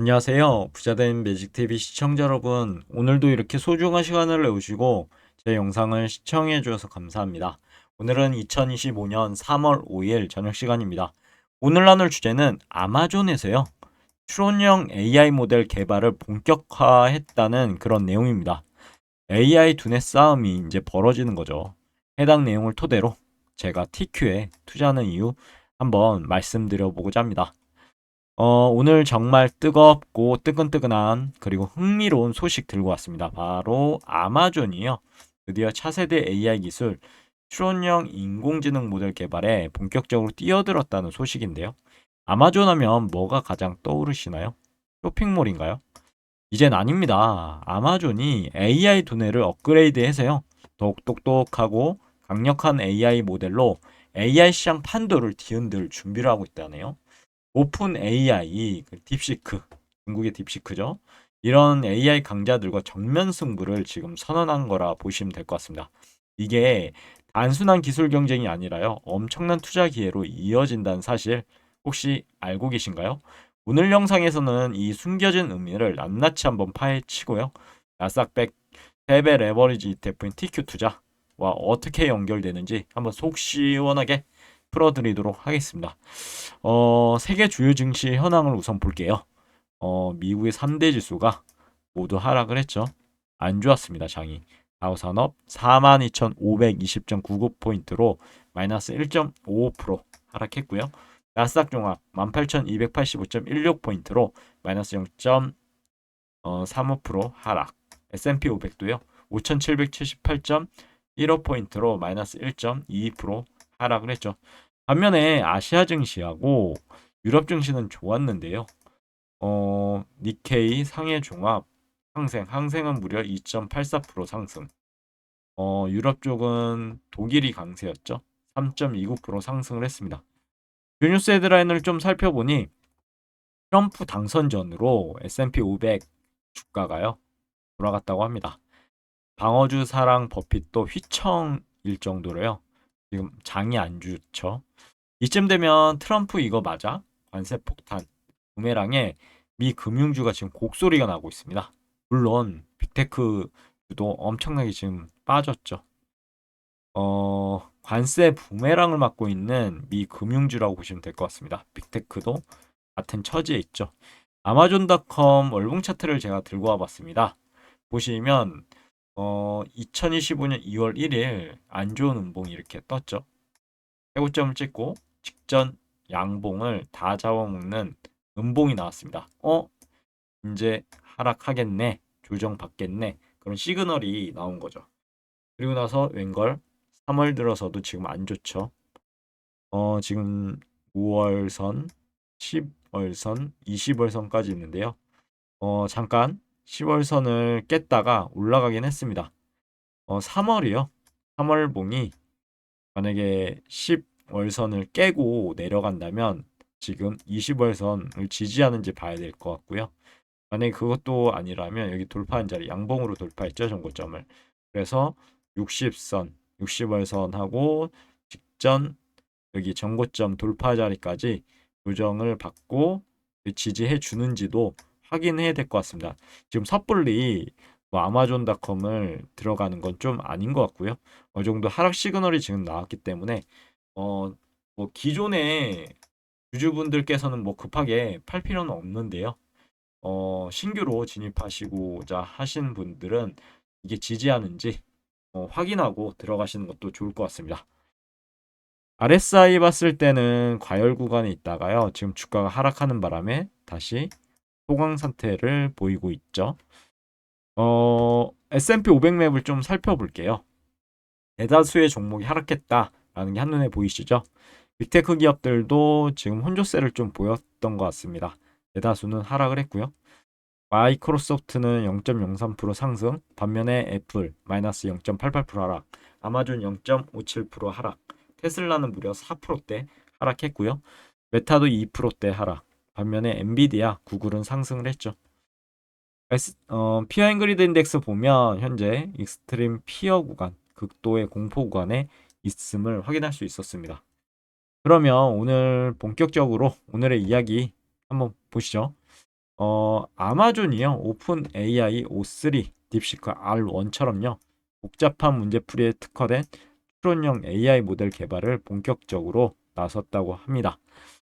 안녕하세요. 부자된 매직TV 시청자 여러분. 오늘도 이렇게 소중한 시간을 내주시고 제 영상을 시청해 주셔서 감사합니다. 오늘은 2025년 3월 5일 저녁 시간입니다. 오늘 나눌 주제는 아마존에서요. 추론형 AI 모델 개발을 본격화했다는 그런 내용입니다. AI 두뇌 싸움이 이제 벌어지는 거죠. 해당 내용을 토대로 제가 TQ에 투자하는 이유 한번 말씀드려 보고자 합니다. 어, 오늘 정말 뜨겁고 뜨끈뜨끈한 그리고 흥미로운 소식 들고 왔습니다. 바로 아마존이요. 드디어 차세대 AI 기술 추론형 인공지능 모델 개발에 본격적으로 뛰어들었다는 소식인데요. 아마존 하면 뭐가 가장 떠오르시나요? 쇼핑몰인가요? 이젠 아닙니다. 아마존이 AI 두뇌를 업그레이드해서요. 더욱 똑똑하고 강력한 AI 모델로 AI 시장 판도를 뒤흔들 준비를 하고 있다네요. 오픈 AI, 그 딥시크, 중국의 딥시크죠. 이런 AI 강자들과 정면 승부를 지금 선언한 거라 보시면 될 것 같습니다. 이게 단순한 기술 경쟁이 아니라요. 엄청난 투자 기회로 이어진다는 사실 혹시 알고 계신가요? 오늘 영상에서는 이 숨겨진 의미를 낱낱이 한번 파헤치고요. 나스닥100 세배 레버리지 ETF인 TQ 투자와 어떻게 연결되는지 한번 속 시원하게 풀어드리도록 하겠습니다. 어, 세계 주요 증시 현황을 우선 볼게요. 어, 미국의 3대 지수가 모두 하락을 했죠. 안 좋았습니다, 장이. 다우산업 42,520.99포인트로 마이너스 1.55% 하락했고요. 나스닥 종합 18,285.16포인트로 마이너스 0.35% 하락. S&P 500도요. 5,778.15포인트로 마이너스 1.22% 하락을 했죠. 반면에 아시아 증시하고 유럽 증시는 좋았는데요. 어, 니케이 상해 종합 상생, 항생은 무려 2.84% 상승. 어, 유럽 쪽은 독일이 강세였죠. 3.29% 상승을 했습니다. 그 뉴스 헤드라인을 좀 살펴보니 트럼프 당선 전으로 S&P 500 주가가요. 돌아갔다고 합니다. 방어주 사랑 버핏도 휘청일 정도로요. 지금 장이 안 좋죠. 이쯤 되면 트럼프 이거 맞아? 관세 폭탄, 부메랑에 미 금융주가 지금 곡소리가 나고 있습니다. 물론 빅테크도 엄청나게 지금 빠졌죠. 어, 관세 부메랑을 맞고 있는 미 금융주라고 보시면 될 것 같습니다. 빅테크도 같은 처지에 있죠. 아마존닷컴 월봉 차트를 제가 들고 와봤습니다. 보시면 어, 2025년 2월 1일 안 좋은 음봉이 이렇게 떴죠. 최고점을 찍고 직전 양봉을 다 잡아먹는 음봉이 나왔습니다. 어? 이제 하락하겠네. 조정 받겠네. 그런 시그널이 나온 거죠. 그리고 나서 웬걸 3월 들어서도 지금 안 좋죠. 어, 지금 5월선, 10월선, 20월선까지 있는데요. 어, 잠깐 10월선을 깼다가 올라가긴 했습니다. 어, 3월이요. 3월 봉이 만약에 10월선을 깨고 내려간다면 지금 20월선을 지지하는지 봐야 될 것 같고요. 만약에 그것도 아니라면 여기 돌파한 자리 양봉으로 돌파했죠 정고점을. 그래서 60선, 60월선하고 직전 여기 정고점 돌파 자리까지 조정을 받고 지지해 주는지도 확인해야 될 것 같습니다. 지금 섣불리 뭐 아마존닷컴을 들어가는 건 좀 아닌 것 같고요. 어느 정도 하락 시그널이 지금 나왔기 때문에 어 뭐 기존의 주주분들께서는 뭐 급하게 팔 필요는 없는데요. 어 신규로 진입하시고자 하신 분들은 이게 지지하는지 어, 확인하고 들어가시는 것도 좋을 것 같습니다. RSI 봤을 때는 과열 구간에 있다가요. 지금 주가가 하락하는 바람에 다시 소강 상태를 보이고 있죠. 어, S&P 500 맵을 좀 살펴볼게요. 대다수의 종목이 하락했다라는 게 한눈에 보이시죠? 빅테크 기업들도 지금 혼조세를 좀 보였던 것 같습니다. 대다수는 하락을 했고요. 마이크로소프트는 0.03% 상승, 반면에 애플 마이너스 0.88% 하락, 아마존 0.57% 하락, 테슬라는 무려 4%대 하락했고요. 메타도 2%대 하락, 반면에 엔비디아, 구글은 상승을 했죠. 어, 피어 앵그리드 인덱스 보면 현재 익스트림 피어 구간, 극도의 공포 구간에 있음을 확인할 수 있었습니다. 그러면 오늘 본격적으로 오늘의 이야기 한번 보시죠. 어, 아마존이요. 오픈 AI O3 딥시크 R1처럼요. 복잡한 문제풀이에 특화된 추론형 AI 모델 개발을 본격적으로 나섰다고 합니다.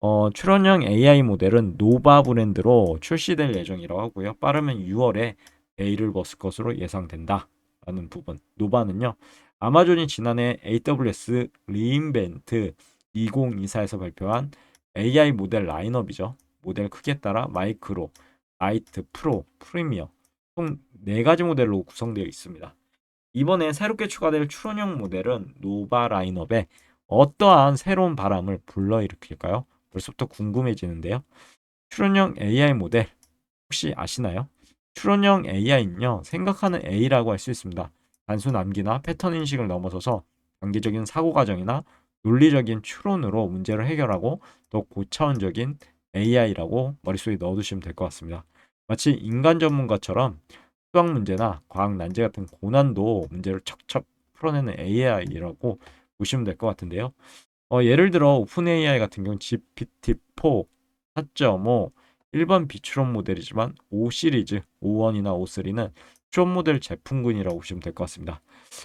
어, 추론형 AI 모델은 노바 브랜드로 출시될 예정이라고 하고요. 빠르면 6월에 A를 벗을 것으로 예상된다. 라는 부분. 노바는요. 아마존이 지난해 AWS 리인벤트 2024에서 발표한 AI 모델 라인업이죠. 모델 크기에 따라 마이크로, 라이트, 프로, 프리미어 총 4가지 모델로 구성되어 있습니다. 이번에 새롭게 추가될 추론형 모델은 노바 라인업에 어떠한 새로운 바람을 불러일으킬까요? 벌써부터 궁금해지는데요. 추론형 AI 모델 혹시 아시나요? 추론형 AI는요, 생각하는 A라고 할 수 있습니다. 단순 암기나 패턴 인식을 넘어서서 단계적인 사고 과정이나 논리적인 추론으로 문제를 해결하고 더 고차원적인 AI라고 머릿속에 넣어두시면 될 것 같습니다. 마치 인간 전문가처럼 수학 문제나 과학 난제 같은 고난도 문제를 척척 풀어내는 AI라고 보시면 될 것 같은데요. 어, 예를 들어 오픈 AI 같은 경우 GPT-4 4.5 1번 비추론 모델이지만 5 시리즈 5원이나 5.3는 추론 모델 제품군이라고 보시면 될 것 같습니다.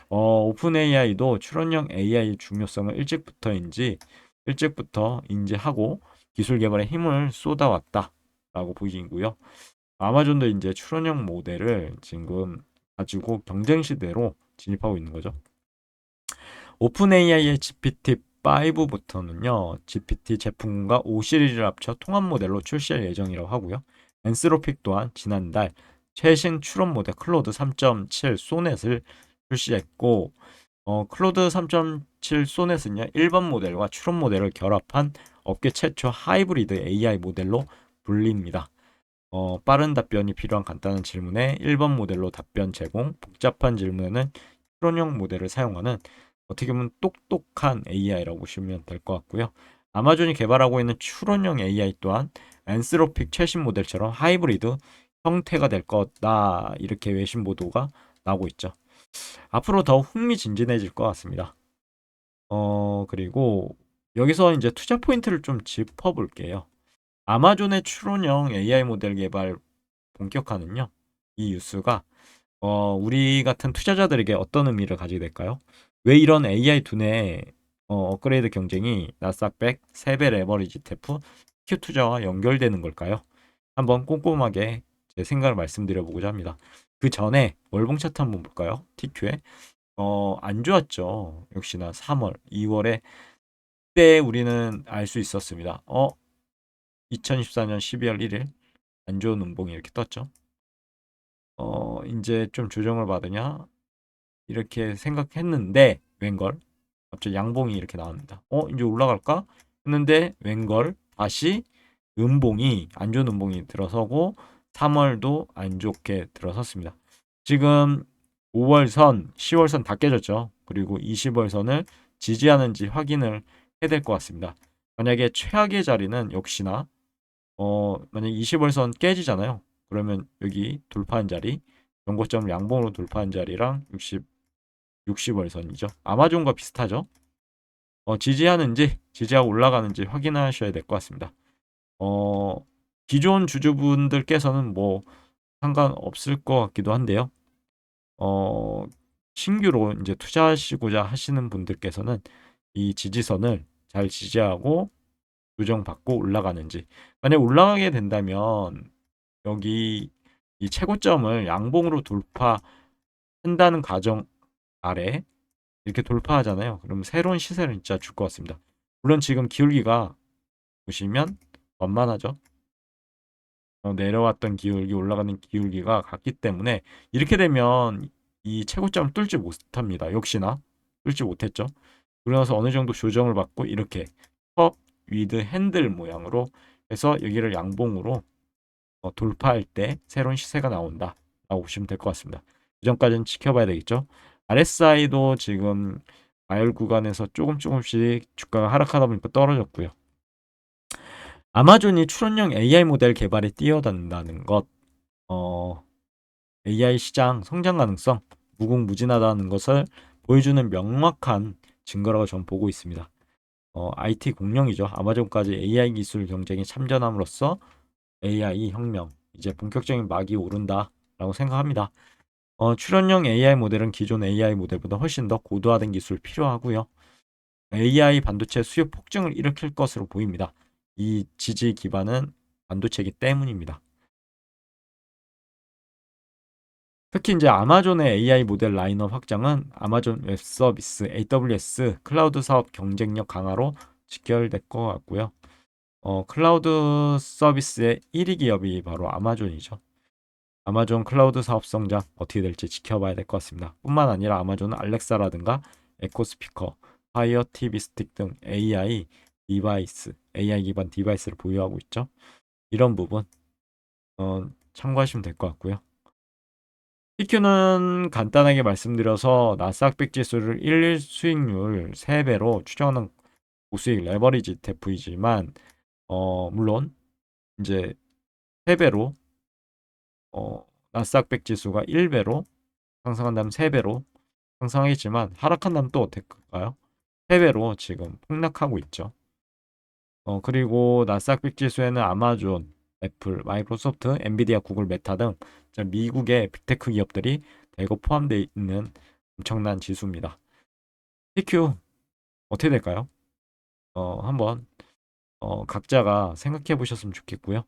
어, 오픈 AI도 추론형 AI 중요성을 일찍부터인지 일찍부터 인지하고 기술 개발에 힘을 쏟아왔다라고 보이고요. 아마존도 이제 추론형 모델을 지금 가지고 경쟁 시대로 진입하고 있는 거죠. 오픈 AI의 GPT 5부터는요, GPT 제품과 5 시리즈를 합쳐 통합 모델로 출시할 예정이라고 하고요. 엔스로픽 또한 지난달 최신 추론 모델 클로드 3.7 소넷을 출시했고, 어, 클로드 3.7 소넷은요, 1번 모델과 추론 모델을 결합한 업계 최초 하이브리드 AI 모델로 불립니다. 어, 빠른 답변이 필요한 간단한 질문에 1번 모델로 답변 제공, 복잡한 질문에는 추론형 모델을 사용하는 어떻게 보면 똑똑한 AI라고 보시면 될 것 같고요. 아마존이 개발하고 있는 추론형 AI 또한 엔스로픽 최신 모델처럼 하이브리드 형태가 될 거다 이렇게 외신 보도가 나오고 있죠. 앞으로 더 흥미진진해질 것 같습니다. 어 그리고 여기서 이제 투자 포인트를 좀 짚어볼게요. 아마존의 추론형 AI 모델 개발 본격화는요. 이 뉴스가 어, 우리 같은 투자자들에게 어떤 의미를 가지게 될까요? 왜 이런 AI 두뇌 어, 업그레이드 경쟁이 나스닥100 세배 레버리지 테프 Q 투자와 연결되는 걸까요? 한번 꼼꼼하게 제 생각을 말씀드려 보고자 합니다. 그 전에 월봉 차트 한번 볼까요? TQ에 어, 안 좋았죠. 역시나 3월, 2월에 때 우리는 알 수 있었습니다. 어, 2024년 12월 1일 안 좋은 운봉이 이렇게 떴죠. 어, 이제 좀 조정을 받으냐? 이렇게 생각했는데 웬걸 갑자기 양봉이 이렇게 나옵니다. 어 이제 올라갈까 했는데 웬걸 다시 음봉이 안 좋은 음봉이 들어서고 3월도 안 좋게 들어섰습니다. 지금 5월선, 10월선 다 깨졌죠. 그리고 20월선을 지지하는지 확인을 해야 될 것 같습니다. 만약에 최악의 자리는 역시나 어 만약 20월선 깨지잖아요. 그러면 여기 돌파한 자리, 연고점 양봉으로 돌파한 자리랑 60 60월선이죠. 아마존과 비슷하죠. 어, 지지하는지 지지하고 올라가는지 확인하셔야 될 것 같습니다. 어, 기존 주주분들께서는 뭐 상관없을 것 같기도 한데요. 어, 신규로 이제 투자하시고자 하시는 분들께서는 이 지지선을 잘 지지하고 조정받고 올라가는지 만약 올라가게 된다면 여기 이 최고점을 양봉으로 돌파한다는 가정 아래 이렇게 돌파하잖아요. 그럼 새로운 시세를 진짜 줄 것 같습니다. 물론 지금 기울기가 보시면 완만하죠. 어, 내려왔던 기울기, 올라가는 기울기가 같기 때문에 이렇게 되면 이 최고점을 뚫지 못합니다. 역시나 뚫지 못했죠. 그러면서 어느 정도 조정을 받고 이렇게 컵 위드 핸들 모양으로 해서 여기를 양봉으로 어, 돌파할 때 새로운 시세가 나온다 라고 보시면 될 것 같습니다. 그 전까지는 지켜봐야 되겠죠. RSI도 지금 마열 구간에서 조금 조금씩 주가가 하락하다 보니까 떨어졌고요. 아마존이 추론형 AI 모델 개발에 뛰어든다는 것, 어, AI 시장 성장 가능성 무궁무진하다는 것을 보여주는 명확한 증거라고 저는 보고 있습니다. 어, IT 공룡이죠. 아마존까지 AI 기술 경쟁에 참전함으로써 AI 혁명, 이제 본격적인 막이 오른다라고 생각합니다. 어, 출연형 AI 모델은 기존 AI 모델보다 훨씬 더 고도화된 기술 필요하고요. AI 반도체 수요 폭증을 일으킬 것으로 보입니다. 이 지지 기반은 반도체이기 때문입니다. 특히 이제 아마존의 AI 모델 라인업 확장은 아마존 웹 서비스, AWS 클라우드 사업 경쟁력 강화로 직결될 것 같고요. 어, 클라우드 서비스의 1위 기업이 바로 아마존이죠. 아마존 클라우드 사업 성장 어떻게 될지 지켜봐야 될 것 같습니다. 뿐만 아니라 아마존은 알렉사라든가 에코 스피커, 파이어 TV 스틱 등 AI 디바이스, AI 기반 디바이스를 보유하고 있죠. 이런 부분 어, 참고하시면 될 것 같고요. PQ는 간단하게 말씀드려서 나스닥 100 지수를 1일 수익률 3배로 추정하는 고수익 레버리지 대프이지만 어, 물론 이제 3배로 어, 나스닥 100 지수가 1배로 상승한다면 3배로 상승하겠지만 하락한다면 또 어떨까요? 3배로 지금 폭락하고 있죠. 어, 그리고 나스닥 100 지수에는 아마존, 애플, 마이크로소프트, 엔비디아, 구글, 메타 등 미국의 빅테크 기업들이 대거 포함되어 있는 엄청난 지수입니다. PQ 어떻게 될까요? 어, 한번 어, 각자가 생각해 보셨으면 좋겠고요.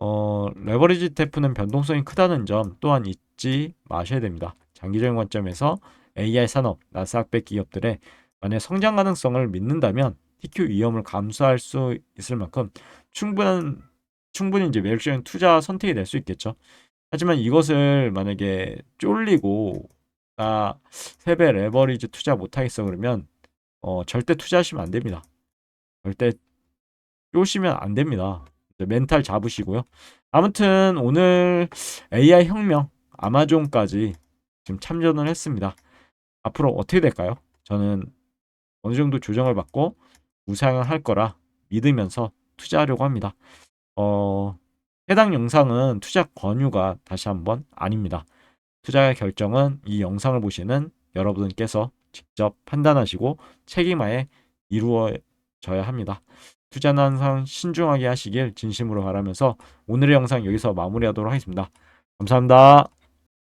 어, 레버리지 테프는 변동성이 크다는 점 또한 잊지 마셔야 됩니다. 장기적인 관점에서 AI 산업, 나스닥100 기업들의 만약 성장 가능성을 믿는다면 TQ 위험을 감수할 수 있을 만큼 충분한 충분히 이제 매력적인 투자 선택이 될 수 있겠죠. 하지만 이것을 만약에 쫄리고 나 세배 레버리지 투자 못하겠어 그러면 어, 절대 투자하시면 안 됩니다. 절대 쫄시면 안 됩니다. 멘탈 잡으시고요. 아무튼 오늘 AI 혁명 아마존까지 지금 참전을 했습니다. 앞으로 어떻게 될까요? 저는 어느 정도 조정을 받고 우상을 할 거라 믿으면서 투자하려고 합니다. 어, 해당 영상은 투자 권유가 다시 한번 아닙니다. 투자 결정은 이 영상을 보시는 여러분께서 직접 판단하시고 책임하에 이루어져야 합니다. 투자는 항상 신중하게 하시길 진심으로 바라면서 오늘의 영상 여기서 마무리하도록 하겠습니다. 감사합니다.